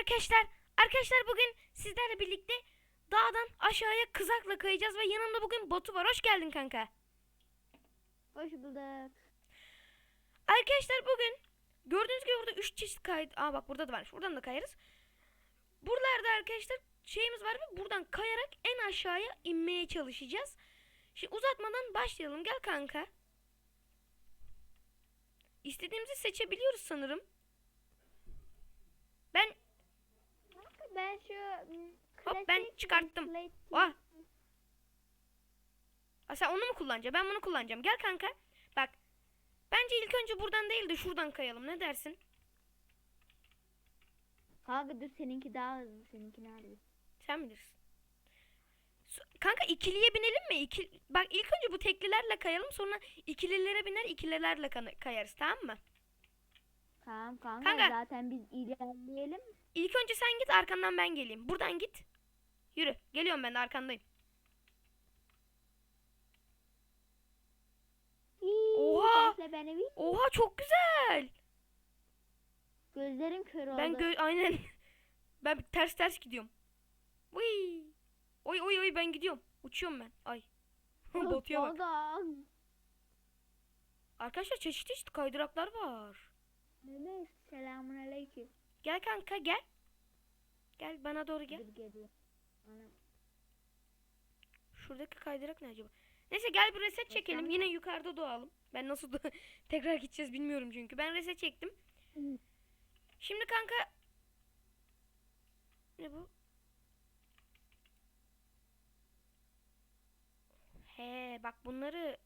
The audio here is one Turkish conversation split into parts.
arkadaşlar. Arkadaşlar bugün sizlerle birlikte dağdan aşağıya kızakla kayacağız ve yanımda bugün Batu var. Hoş geldin kanka. Hoş bulduk. Arkadaşlar bugün gördüğünüz gibi burada 3 çeşit kay... Aa bak burada da varmış. Buradan da kayarız. Buralarda arkadaşlar şeyimiz var ve buradan kayarak en aşağıya inmeye çalışacağız. Şimdi uzatmadan başlayalım. Gel kanka. İstediğimizi seçebiliyoruz sanırım. Ben Ben şu m, Hop, ben çıkarttım. Vah. Aa, sen onu mu kullanacaksın? Ben bunu kullanacağım. Gel kanka. Bak. Bence ilk önce buradan değil de şuradan kayalım. Ne dersin? Kanka dur seninki daha hızlı seninki nerede? Sen bilirsin. Kanka ikiliye binelim mi? İki... Bak ilk önce bu teklilerle kayalım. Sonra ikililere biner ikililerle kayarız. Tamam mı? Tamam kanka, Kanka. zaten biz ilerleyelim. İlk önce sen git arkandan ben geleyim. Buradan git. Yürü. Geliyorum ben de arkandayım. Oha! Oha çok güzel. Gözlerim kör oldu. Ben gö aynen. Ben ters ters gidiyorum. Uy. Oy oy oy ben gidiyorum. Uçuyorum ben. Ay. Batıya bak. Arkadaşlar çeşit çeşit kaydıraklar var. Mehmet selamun aleyküm. Gel kanka gel. Gel bana doğru gel. Şuradaki kaydırak ne acaba? Neyse gel bir reset çekelim. Yine yukarıda doğalım. Ben nasıl tekrar gideceğiz bilmiyorum çünkü. Ben reset çektim. Şimdi kanka ne bu? He bak bunları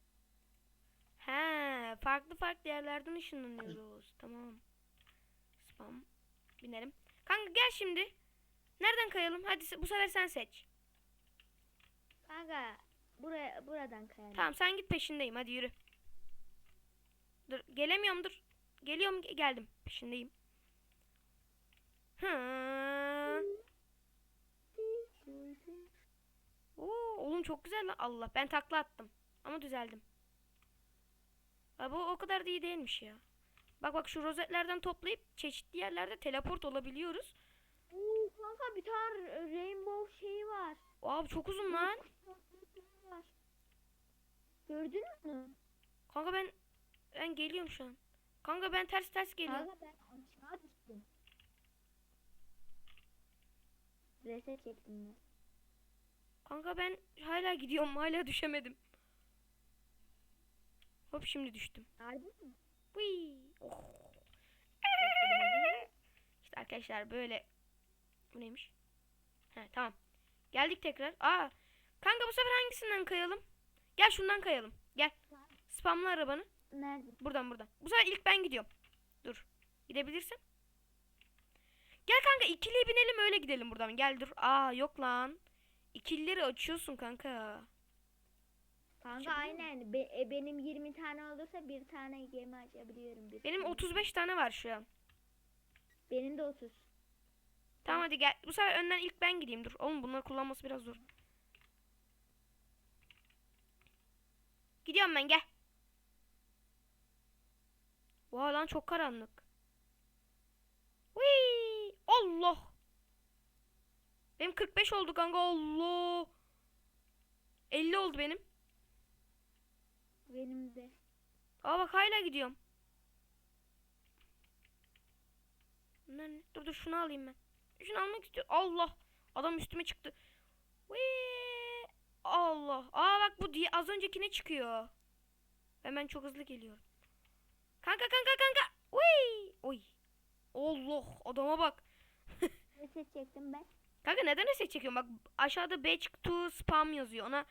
He farklı farklı yerlerden ışınlanıyoruz. Tamam. Spam. Binelim. Kanka gel şimdi. Nereden kayalım? Hadi bu sefer sen seç. Kanka buraya buradan kayalım. Tamam sen git peşindeyim. Hadi yürü. Dur gelemiyorum dur. Geliyorum ge- geldim. Peşindeyim. Oo, oğlum çok güzel lan. Allah ben takla attım. Ama düzeldim. Ha, bu o kadar da iyi değilmiş ya. Bak bak şu rozetlerden toplayıp çeşitli yerlerde teleport olabiliyoruz. Oo, kanka bir tane rainbow şeyi var. Abi çok uzun lan. Gördün mü? Kanka ben ben geliyorum şu an. Kanka ben ters ters geliyorum. Kanka ben aşağı düştüm. Reset çektim ben. Kanka ben hala gidiyorum. Hala düşemedim. Hop şimdi düştüm. Harbi mi? Uy. İşte arkadaşlar böyle. Bu neymiş? He tamam. Geldik tekrar. Aa. Kanka bu sefer hangisinden kayalım? Gel şundan kayalım. Gel. Spamla arabanı. Nerede? Buradan buradan. Bu sefer ilk ben gidiyorum. Dur. Gidebilirsin. Gel kanka ikiliye binelim öyle gidelim buradan. Gel dur. Aa yok lan. İkilileri açıyorsun kanka. Kanka Şimdi- aynen. Be- e, benim 20 tane olursa bir tane gemi açabiliyorum. Bir Benim tane. 35 tane var şu an. Benim de 30. Tamam hadi gel. Bu sefer önden ilk ben gideyim. Dur. Oğlum bunları kullanması biraz zor. Gidiyorum ben gel. Vay lan çok karanlık. Whee! Allah. Benim 45 oldu kanka. Allah. 50 oldu benim. Benim de. Aa bak hala gidiyorum. Bunlar ne? Dur dur şunu alayım ben. Şunu almak istiyorum. Allah. Adam üstüme çıktı. Whee! Allah. Aa bak bu diye az öncekine çıkıyor. Hemen çok hızlı geliyorum. Kanka kanka kanka. Whee! Oy. Allah adama bak. Reset çektim ben. Kanka neden reset çekiyorum? Bak aşağıda batch to spam yazıyor. Ona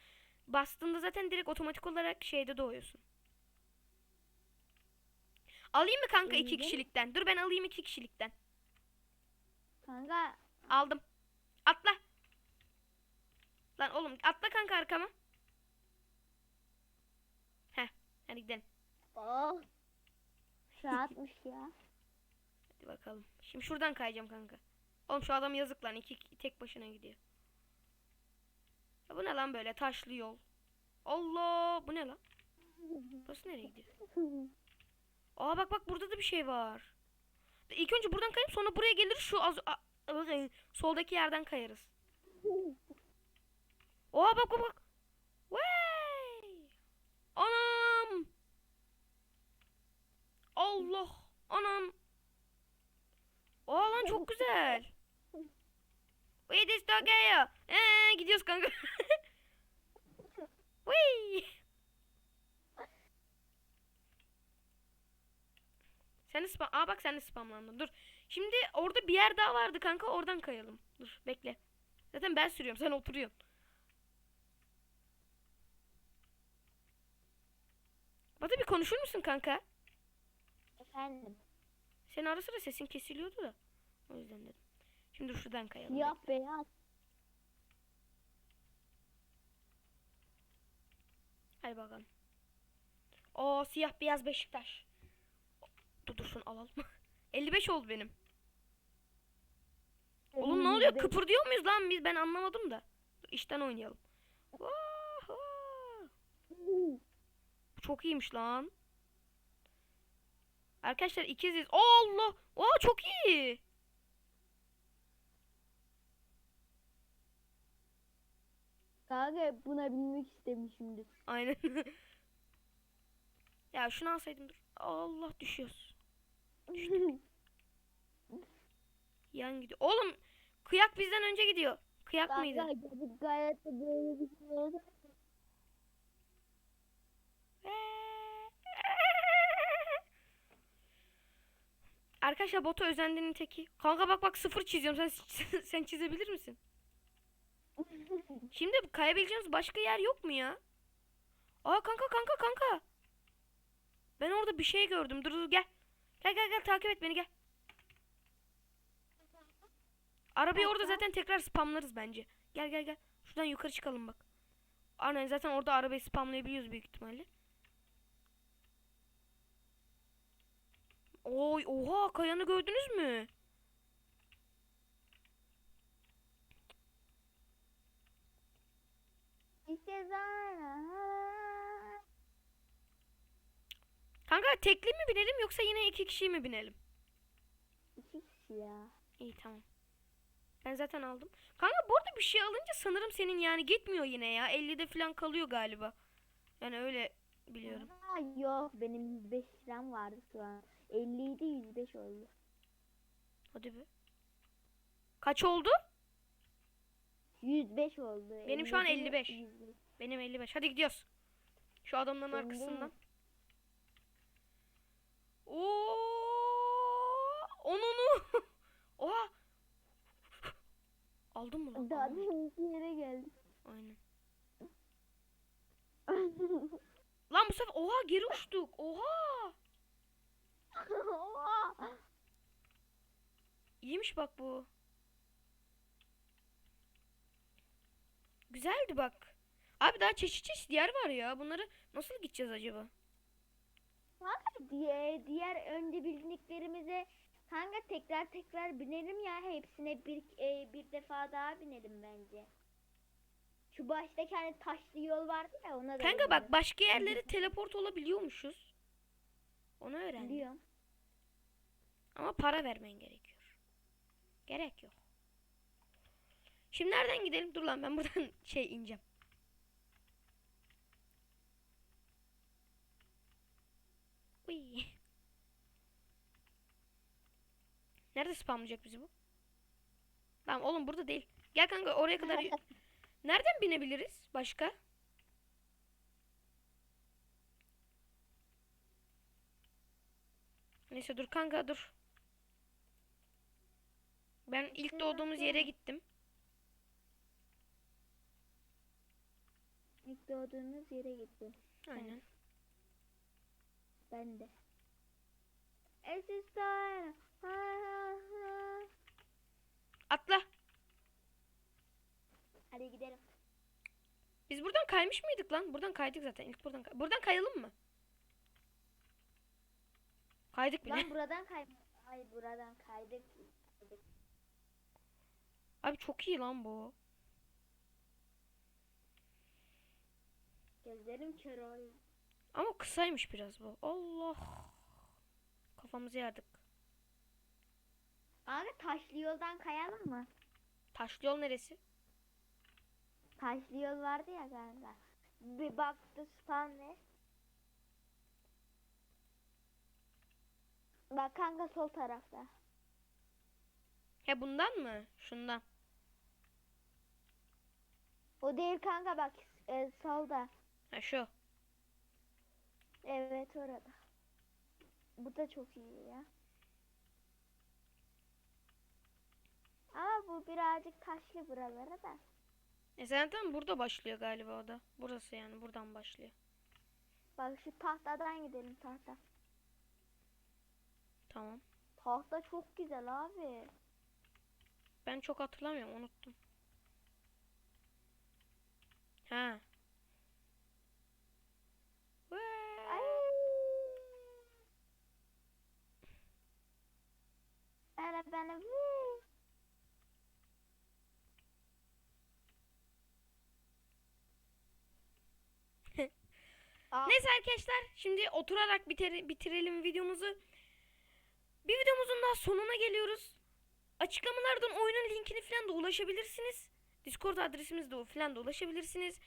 bastığında zaten direkt otomatik olarak şeyde doğuyorsun. Alayım mı kanka iki İyi de. kişilikten? Dur ben alayım iki kişilikten. Kanka Aldım. Atla. Lan oğlum atla kanka arkama. Heh. Hadi gidelim. oh. Rahatmış ya. Hadi bakalım. Şimdi şuradan kayacağım kanka. Oğlum şu adam yazık lan. iki tek başına gidiyor. Bu ne lan böyle taşlı yol. Allah bu ne lan? Burası nereye gidiyor? Aa bak bak burada da bir şey var. İlk önce buradan kayıp sonra buraya gelir şu az a- Soldaki yerden kayarız. Oha bak bak bak. Vay! Anam! Allah! Anam! Oha lan çok güzel. Wait is Tokyo. Ee, gidiyoruz kanka. Whee! Sen spam... Aa bak sen de spamlandın. Dur. Şimdi orada bir yer daha vardı kanka. Oradan kayalım. Dur bekle. Zaten ben sürüyorum. Sen oturuyorsun. Batu bir konuşur musun kanka? Efendim. Senin ara sıra sesin kesiliyordu da. O yüzden dedim. Şimdi şuradan kayalım. Siyah beyaz. Hadi bakalım. O siyah beyaz Beşiktaş. Dur dur şunu alalım. 55 oldu benim. Oğlum ne oluyor? Kıpırdıyor muyuz lan biz? Ben anlamadım da. İşten oynayalım. Çok iyiymiş lan. Arkadaşlar ikiziz. Allah! Oha çok iyi. Kanka buna binmek istemişimdir. Aynen. ya şunu alsaydım dur. Allah düşüyoruz. Yan gidiyor. Oğlum kıyak bizden önce gidiyor. Kıyak mıydı? Kanka gayet de böyle bir şey oldu. Arkadaşlar botu özendiğinin teki. Kanka bak bak sıfır çiziyorum. Sen sen çizebilir misin? Şimdi kayabileceğimiz başka yer yok mu ya? Aa kanka kanka kanka. Ben orada bir şey gördüm. Dur dur gel. Gel gel gel takip et beni gel. Arabayı orada zaten tekrar spamlarız bence. Gel gel gel. Şuradan yukarı çıkalım bak. Aynen zaten orada arabayı spamlayabiliyoruz büyük ihtimalle. Oy oha kayanı gördünüz mü? Kanka tekli mi binelim yoksa yine iki kişi mi binelim? İki kişi ya. İyi tamam. Ben zaten aldım. Kanka bu arada bir şey alınca sanırım senin yani gitmiyor yine ya. 50'de falan kalıyor galiba. Yani öyle biliyorum. Ha, yok benim 105 liram vardı şu an. 50 idi 105 oldu. Hadi be. Kaç oldu? 105 oldu. Benim şu an 50 55. 105. Benim 55. Hadi gidiyoruz. Şu adamların de arkasından. Oo! Onunu. Oha! Aldın mı lan? Daha Aldın. demin bir yere geldik. Aynen. Lan bu sefer oha geri uçtuk. Oha! İyiymiş bak bu. Güzeldi bak. Abi daha çeşit çeşit yer var ya. Bunları nasıl gideceğiz acaba? diye diğer önce bildiklerimize kanka tekrar tekrar binelim ya hepsine bir e, bir defa daha binelim bence. Şu baştaki hani taşlı yol vardı ya ona da Kanka bak başka yerlere teleport olabiliyormuşuz. Onu öğrendim. Biliyorum. Ama para vermen gerekiyor. Gerek yok. Şimdi nereden gidelim? Dur lan ben buradan şey ineceğim. Uy. Nerede spamlayacak bizi bu? Tamam oğlum burada değil. Gel kanka oraya kadar. Nereden binebiliriz başka? Neyse dur kanka dur. Ben ilk doğduğumuz yere gittim. İlk doğduğumuz yere gittim. Aynen. Ben de. Esistan. Atla. Hadi gidelim. Biz buradan kaymış mıydık lan? Buradan kaydık zaten. İlk buradan kay- Buradan kayalım mı? Kaydık bile. Lan buradan kay. Ay buradan kaydık. Abi çok iyi lan bu. Gözlerim kör oluyor. Ama kısaymış biraz bu. Allah. Kafamızı yardık. Kanka taşlı yoldan kayalım mı? Taşlı yol neresi? Taşlı yol vardı ya kanka. Bir baktı spam ne? Bak kanka sol tarafta. He bundan mı? Şundan. O değil kanka bak e, solda. Ha şu. Evet orada. Bu da çok iyi ya. Ama bu birazcık taşlı buraları da. E zaten burada başlıyor galiba o da. Burası yani buradan başlıyor. Bak şu tahtadan gidelim tahta. Tamam. Tahta çok güzel abi. Ben çok hatırlamıyorum unuttum. Ha. Vee. Ay. Vur. Aa, Neyse arkadaşlar şimdi oturarak bitir- bitirelim videomuzu. Bir videomuzun daha sonuna geliyoruz. Açıklamalardan oyunun linkini falan da ulaşabilirsiniz. Discord adresimiz de o falan da ulaşabilirsiniz.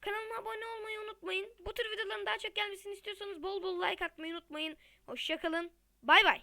Kanalıma abone olmayı unutmayın. Bu tür videoların daha çok gelmesini istiyorsanız bol bol like atmayı unutmayın. Hoşçakalın. Bay bay.